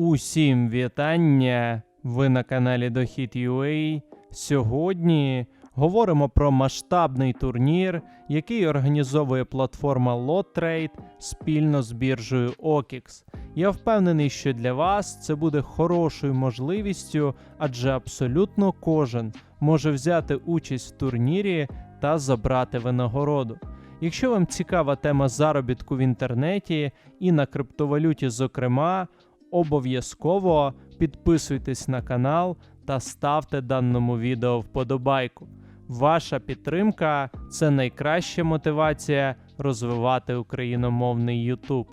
Усім вітання! Ви на каналі Дохід.ua. Сьогодні говоримо про масштабний турнір, який організовує платформа LotTrade спільно з біржею OKX. Я впевнений, що для вас це буде хорошою можливістю, адже абсолютно кожен може взяти участь в турнірі та забрати винагороду. Якщо вам цікава тема заробітку в інтернеті і на криптовалюті, зокрема, обов'язково підписуйтесь на канал та ставте даному відео вподобайку. Ваша підтримка це найкраща мотивація розвивати україномовний YouTube.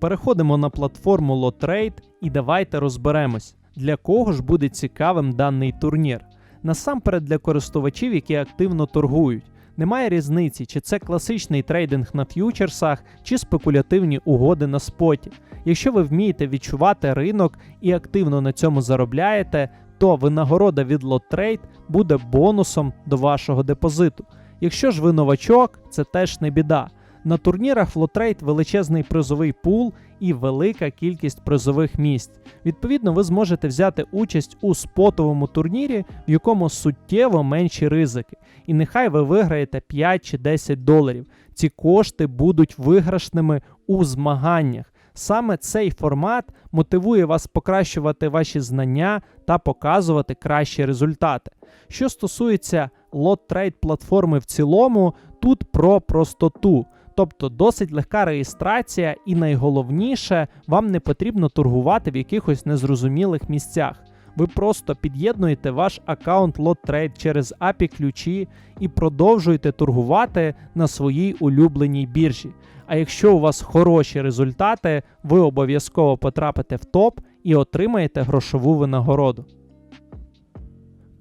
Переходимо на платформу LotTrade і давайте розберемось, для кого ж буде цікавим даний турнір. Насамперед для користувачів, які активно торгують. Немає різниці, чи це класичний трейдинг на ф'ючерсах, чи спекулятивні угоди на споті. Якщо ви вмієте відчувати ринок і активно на цьому заробляєте, то винагорода від LotTrade буде бонусом до вашого депозиту. Якщо ж ви новачок, це теж не біда. На турнірах в величезний призовий пул і велика кількість призових місць. Відповідно, ви зможете взяти участь у спотовому турнірі, в якому суттєво менші ризики. І нехай ви виграєте 5 чи 10 доларів. Ці кошти будуть виграшними у змаганнях. Саме цей формат мотивує вас покращувати ваші знання та показувати кращі результати. Що стосується LotTrade платформи в цілому, тут про простоту. Тобто досить легка реєстрація, і найголовніше, вам не потрібно торгувати в якихось незрозумілих місцях. Ви просто під'єднуєте ваш аккаунт LotTrade через API ключі і продовжуєте торгувати на своїй улюбленій біржі. А якщо у вас хороші результати, ви обов'язково потрапите в топ і отримаєте грошову винагороду.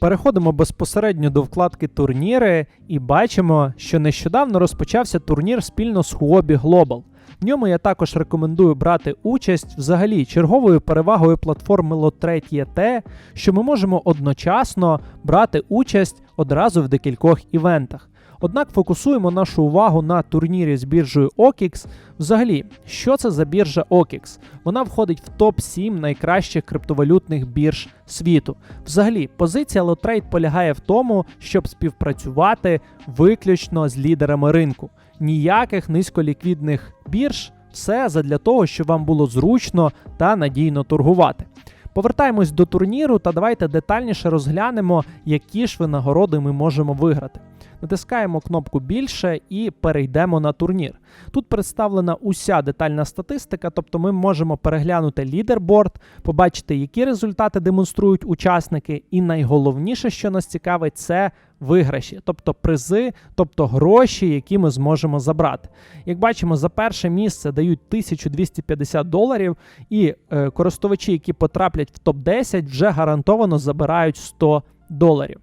Переходимо безпосередньо до вкладки турніри і бачимо, що нещодавно розпочався турнір спільно з Huobi Global. В ньому я також рекомендую брати участь. Взагалі, черговою перевагою платформи Lotret є те, що ми можемо одночасно брати участь одразу в декількох івентах. Однак фокусуємо нашу увагу на турнірі з біржею OKX. Взагалі, що це за біржа OKX? Вона входить в топ-7 найкращих криптовалютних бірж світу. Взагалі, позиція LotTrade полягає в тому, щоб співпрацювати виключно з лідерами ринку. Ніяких низьколіквідних бірж, все задля того, щоб вам було зручно та надійно торгувати. Повертаємось до турніру та давайте детальніше розглянемо, які ж винагороди ми можемо виграти. Натискаємо кнопку більше і перейдемо на турнір. Тут представлена уся детальна статистика, тобто ми можемо переглянути лідерборд, побачити, які результати демонструють учасники, і найголовніше, що нас цікавить, це виграші, тобто призи, тобто гроші, які ми зможемо забрати. Як бачимо, за перше місце дають 1250 доларів, і е, користувачі, які потраплять в топ 10 вже гарантовано забирають 100 доларів.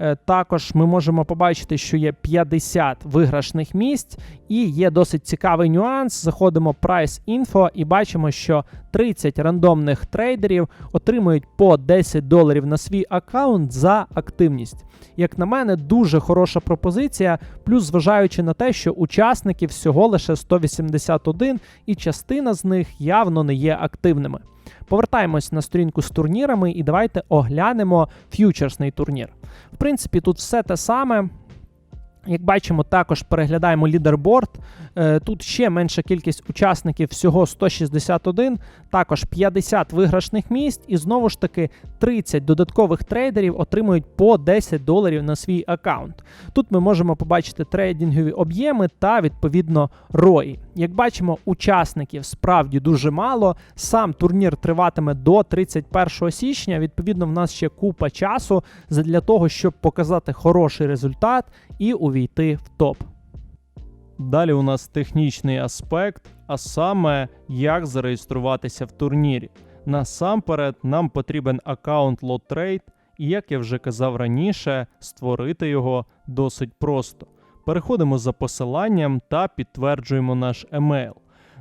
Е, Також ми можемо побачити, що є 50 виграшних місць, і є досить цікавий нюанс. Заходимо в Price Info і бачимо, що 30 рандомних трейдерів отримують по 10 доларів на свій аккаунт за активність. Як на мене, дуже хороша пропозиція. Плюс, зважаючи на те, що учасників всього лише 181, і частина з них явно не є активними. Повертаємось на сторінку з турнірами і давайте оглянемо ф'ючерсний турнір. В принципі, тут все те саме. Як бачимо, також переглядаємо лідерборд. Е, Тут ще менша кількість учасників, всього 161, також 50 виграшних місць, і знову ж таки 30 додаткових трейдерів отримують по 10 доларів на свій аккаунт. Тут ми можемо побачити трейдингові об'єми та відповідно рої. Як бачимо, учасників справді дуже мало. Сам турнір триватиме до 31 січня. Відповідно, в нас ще купа часу для того, щоб показати хороший результат і увійти в топ. Далі у нас технічний аспект, а саме як зареєструватися в турнірі. Насамперед, нам потрібен аккаунт LotTrade, і як я вже казав раніше, створити його досить просто. Переходимо за посиланням та підтверджуємо наш емейл.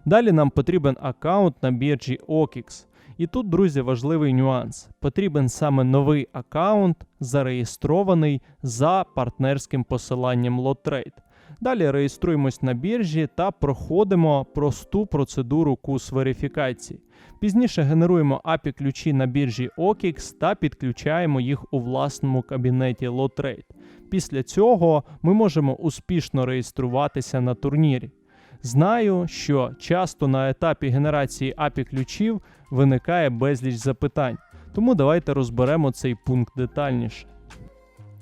Далі нам потрібен аккаунт на біржі OKX. І тут, друзі, важливий нюанс. Потрібен саме новий аккаунт, зареєстрований за партнерським посиланням LotTrade. Далі реєструємось на біржі та проходимо просту процедуру кус верифікації. Пізніше генеруємо API ключі на біржі OKX та підключаємо їх у власному кабінеті LotRate. Після цього ми можемо успішно реєструватися на турнірі. Знаю, що часто на етапі генерації API ключів виникає безліч запитань, тому давайте розберемо цей пункт детальніше.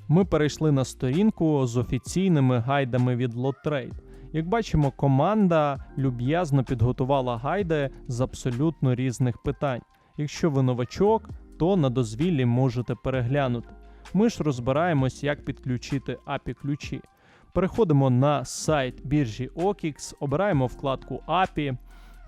Ми перейшли на сторінку з офіційними гайдами від LotTrade. Як бачимо, команда люб'язно підготувала гайди з абсолютно різних питань. Якщо ви новачок, то на дозвіллі можете переглянути. Ми ж розбираємось, як підключити API ключі. Переходимо на сайт біржі OKX, обираємо вкладку API,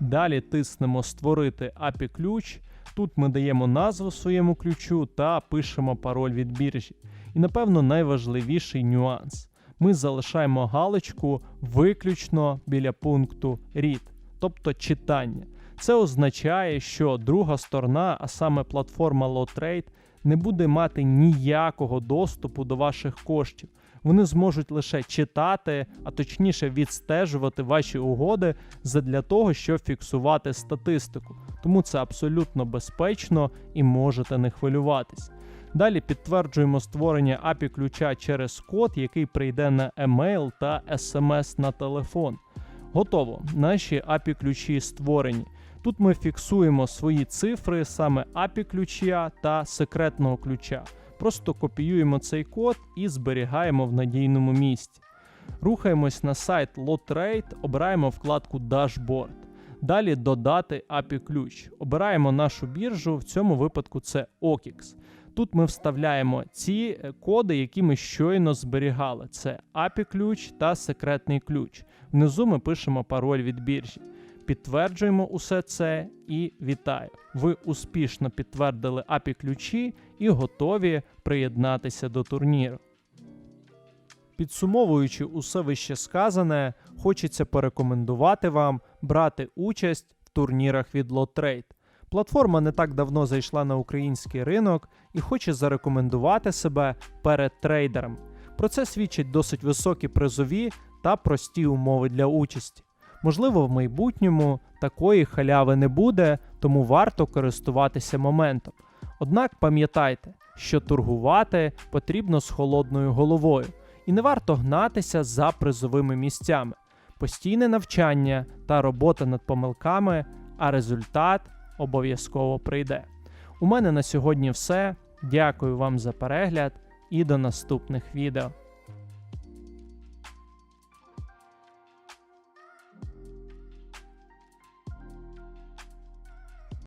далі тиснемо Створити API ключ. Тут ми даємо назву своєму ключу та пишемо пароль від біржі. І напевно найважливіший нюанс. Ми залишаємо галочку виключно біля пункту Read, тобто читання. Це означає, що друга сторона, а саме платформа LotRate, не буде мати ніякого доступу до ваших коштів. Вони зможуть лише читати, а точніше відстежувати ваші угоди задля того, щоб фіксувати статистику. Тому це абсолютно безпечно і можете не хвилюватись. Далі підтверджуємо створення API ключа через код, який прийде на емейл та SMS на телефон. Готово. Наші API ключі створені. Тут ми фіксуємо свої цифри, саме API ключа та секретного ключа. Просто копіюємо цей код і зберігаємо в надійному місці. Рухаємось на сайт LotRate, обираємо вкладку Dashboard. Далі додати API ключ. Обираємо нашу біржу, в цьому випадку це OKX. Тут ми вставляємо ці е, коди, які ми щойно зберігали. Це API ключ та секретний ключ. Внизу ми пишемо пароль від біржі. Підтверджуємо усе це і вітаю! Ви успішно підтвердили API ключі і готові приєднатися до турніру. Підсумовуючи усе вище сказане, хочеться порекомендувати вам брати участь в турнірах від LotTrade. Платформа не так давно зайшла на український ринок і хоче зарекомендувати себе перед трейдерами. Про це свідчать досить високі призові та прості умови для участі. Можливо, в майбутньому такої халяви не буде, тому варто користуватися моментом. Однак пам'ятайте, що торгувати потрібно з холодною головою, і не варто гнатися за призовими місцями. Постійне навчання та робота над помилками, а результат обов'язково прийде. У мене на сьогодні все. Дякую вам за перегляд і до наступних відео.